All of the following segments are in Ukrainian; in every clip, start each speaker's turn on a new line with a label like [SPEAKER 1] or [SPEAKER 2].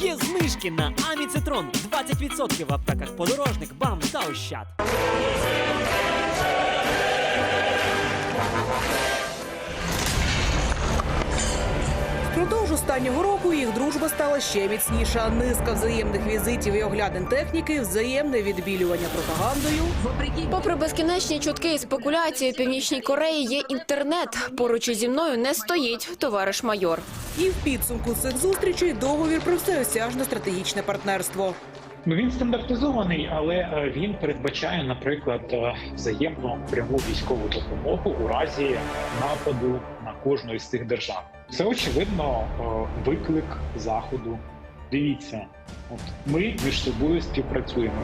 [SPEAKER 1] Є знижки на Аміцитрон 20% в аптеках подорожник, бам та ощад.
[SPEAKER 2] Впродовж останнього року їх дружба стала ще міцніша. Низка взаємних візитів і оглядин техніки, взаємне відбілювання пропагандою.
[SPEAKER 3] Попри безкінечні чутки і спекуляції, в північній Кореї є інтернет. Поруч ізі мною не стоїть товариш майор.
[SPEAKER 2] І в підсумку цих зустрічей договір про всеосяжне стратегічне партнерство.
[SPEAKER 4] Ну він стандартизований, але е, він передбачає, наприклад, е, взаємну пряму військову допомогу у разі нападу на кожну із цих держав. Це очевидно е, виклик заходу. Дивіться, ми між собою співпрацюємо.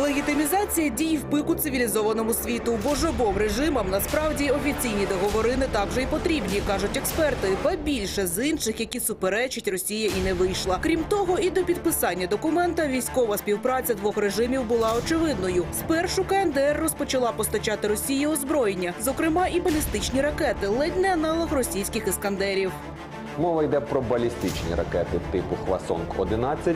[SPEAKER 2] Легітимізація дій в пику цивілізованому світу, бо ж обом режимам насправді офіційні договори не так же й потрібні, кажуть експерти. Ба більше з інших, які суперечать Росія і не вийшла. Крім того, і до підписання документа військова співпраця двох режимів була очевидною. Спершу КНДР розпочала постачати Росії озброєння, зокрема і балістичні ракети, ледь не аналог російських іскандерів.
[SPEAKER 5] Мова йде про балістичні ракети типу Хвасонг-11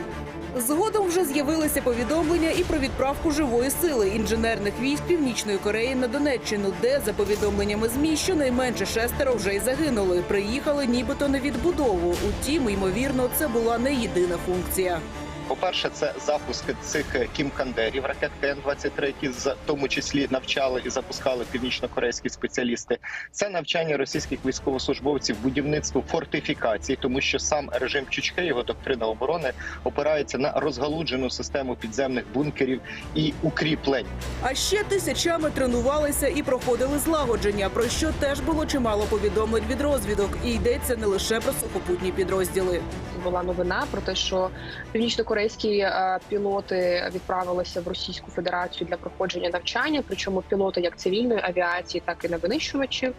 [SPEAKER 2] Згодом вже з'явилися повідомлення і про відправку живої сили інженерних військ Північної Кореї на Донеччину, де за повідомленнями змі щонайменше шестеро вже й загинули. Приїхали нібито на відбудову. Утім, ймовірно, це була не єдина функція.
[SPEAKER 6] По-перше, це запуск цих кімкандерів ракет КН-23, які в тому числі навчали і запускали північно-корейські спеціалісти. Це навчання російських військовослужбовців будівництву фортифікацій, тому що сам режим Чучке, його доктрина оборони, опирається на розгалуджену систему підземних бункерів і укріплень.
[SPEAKER 2] А ще тисячами тренувалися і проходили злагодження, про що теж було чимало повідомлень від розвідок. І йдеться не лише про сухопутні підрозділи.
[SPEAKER 7] була новина про те, що північнокорейські е, пілоти відправилися в Російську Федерацію для проходження навчання. Причому пілоти як цивільної авіації, так і на винищувачів.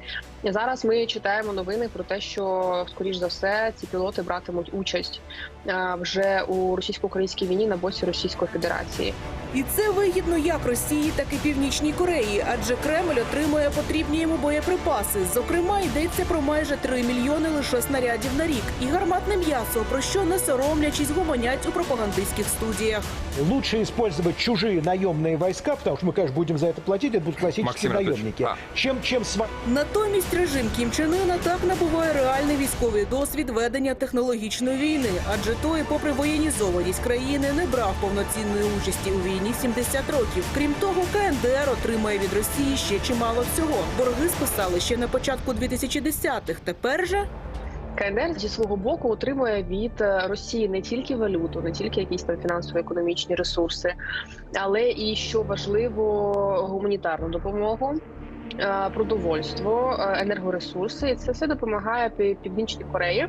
[SPEAKER 7] Зараз ми читаємо новини про те, що скоріш за все ці пілоти братимуть участь е, вже у російсько-українській війні на боці Російської Федерації.
[SPEAKER 2] І це вигідно як Росії, так і Північній Кореї, адже Кремль отримує потрібні йому боєприпаси. Зокрема, йдеться про майже 3 мільйони лише снарядів на рік і гарматне м'ясо, про що не соромлячись гомонять у пропагандистських студіях.
[SPEAKER 8] Лучше использовать чужие наемные войска, потому что мы, конечно, будем за это платить, это будут классические
[SPEAKER 9] Максим Анатольевич,
[SPEAKER 8] наемники,
[SPEAKER 9] а.
[SPEAKER 8] чем, чем сва-
[SPEAKER 2] Натомість режим Кім Чен Ына так набуває реальний військовий досвід ведення технологічної війни, адже той, попри воєнізованість країни, не брав повноцінної участі у війні 70 років. Крім того, КНДР отримає від Росії ще чимало всього. Борги списали ще на початку 2010-х. Тепер же
[SPEAKER 7] КНР зі свого боку отримує від е, Росії не тільки валюту, не тільки якісь там фінансово-економічні ресурси, але і що важливо, гуманітарну допомогу. е, Продовольство, е, енергоресурси, і це все допомагає Пі- Північній Кореї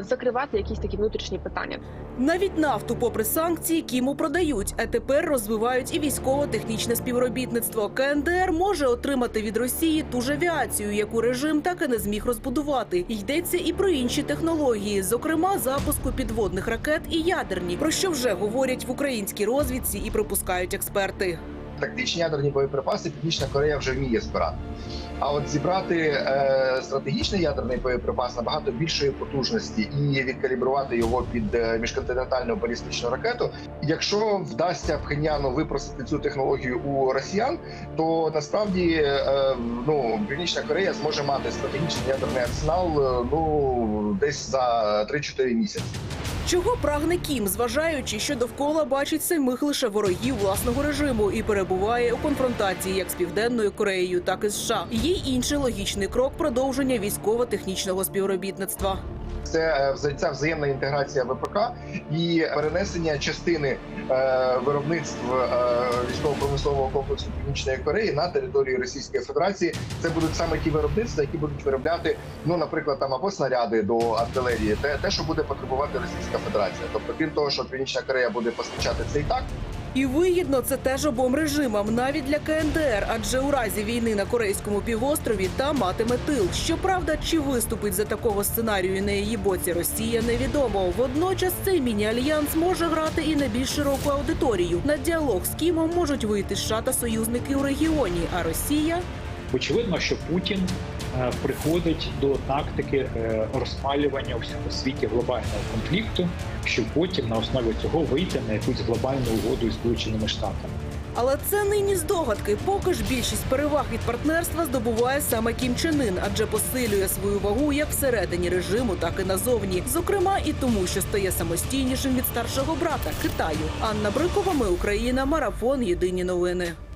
[SPEAKER 7] закривати якісь такі внутрішні питання.
[SPEAKER 2] навіть нафту, попри санкції, Кіму продають, а тепер розвивають і військово-технічне співробітництво. КНДР може отримати від Росії ту ж авіацію, яку режим так і не зміг розбудувати. Йдеться і про інші технології, зокрема запуску підводних ракет і ядерні, про що вже говорять в українській розвідці і припускають експерти.
[SPEAKER 10] Тактичні ядерні боєприпаси Північна Корея вже вміє збирати. А от зібрати е, стратегічний ядерний боєприпас набагато більшої потужності і відкалібрувати його під е, міжконтинентальну балістичну ракету. Якщо вдасться Пхеньяну випросити цю технологію у росіян, то насправді е, ну Північна Корея зможе мати стратегічний ядерний арсенал е, ну десь за 3-4 місяці.
[SPEAKER 2] Чого прагне Кім, зважаючи, що довкола бачить самих лише ворогів власного режиму і перебуває у конфронтації як з південною Кореєю, так і США. Є інший логічний крок продовження військово-технічного співробітництва.
[SPEAKER 10] Це е, ця взаємна інтеграція ВПК і перенесення частини е, виробництв е, військово-промислового комплексу Північної Кореї на територію Російської Федерації. Це будуть саме ті виробництва, які будуть виробляти, ну наприклад, там або снаряди до артилерії, те, те, що буде потребувати Російська Федерація. Тобто, крім того, що Північна Корея буде постачати це і так.
[SPEAKER 2] І вигідно це теж обом режимам, навіть для КНДР, адже у разі війни на корейському півострові та матиме тил. Щоправда, чи виступить за такого сценарію на її боці Росія, невідомо. Водночас цей міні-альянс може грати і на більш широку аудиторію. На діалог з Кімом можуть вийти США та союзники у регіоні. А Росія
[SPEAKER 4] Очевидно, що Путін приходить до тактики е, розпалювання у всьому світі глобального конфлікту, щоб потім на основі цього вийти на якусь глобальну угоду із Сполученими Штатами.
[SPEAKER 2] Але це нині здогадки. Поки ж більшість переваг від партнерства здобуває саме Кім Чен Ын, адже посилює свою вагу як всередині режиму, так і назовні. Зокрема, і тому, що стає самостійнішим від старшого брата Китаю. Анна Брикова, ми Україна, марафон. Єдині новини.